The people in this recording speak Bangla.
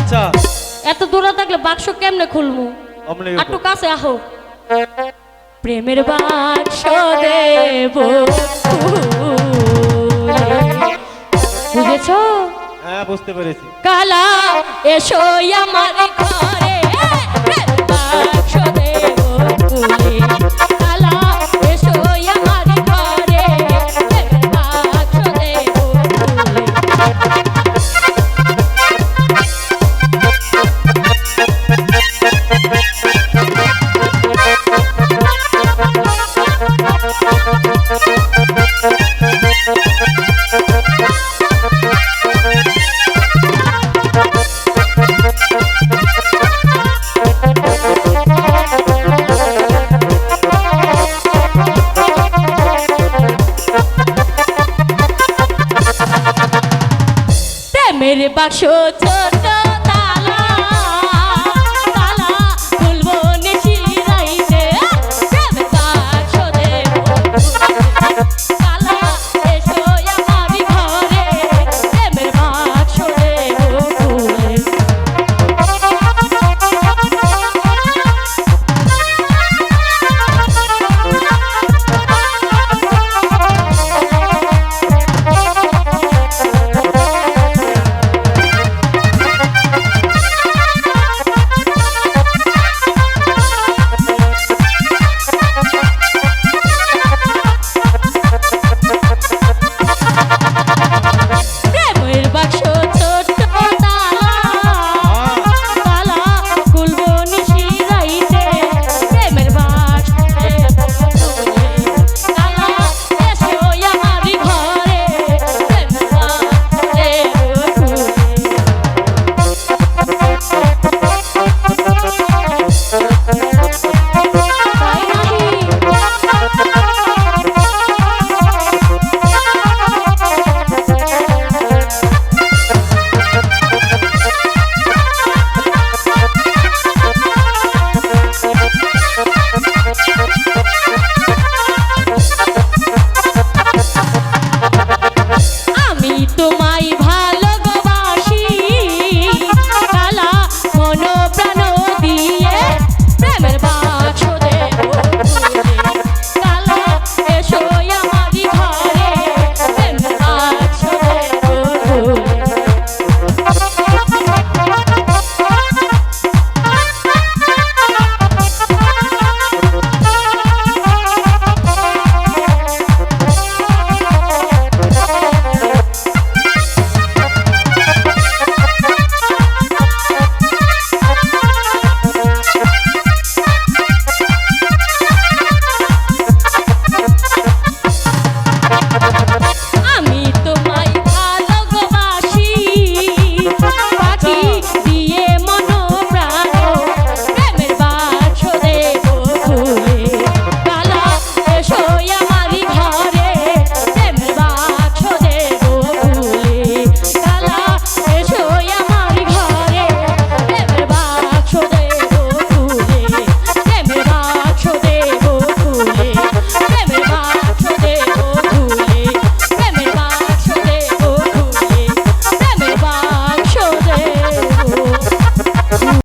আচ্ছা। এত দূরে থাকলে বাক্স কেমনে খুলমু? একটু কাছে আহো। প্রেমের বাক্স দেব বুঝেছ? হ্যাঁ বুঝতে পেরেছি। কালা এসো আমার ঘরে। প্রেমের বাক্স ছোট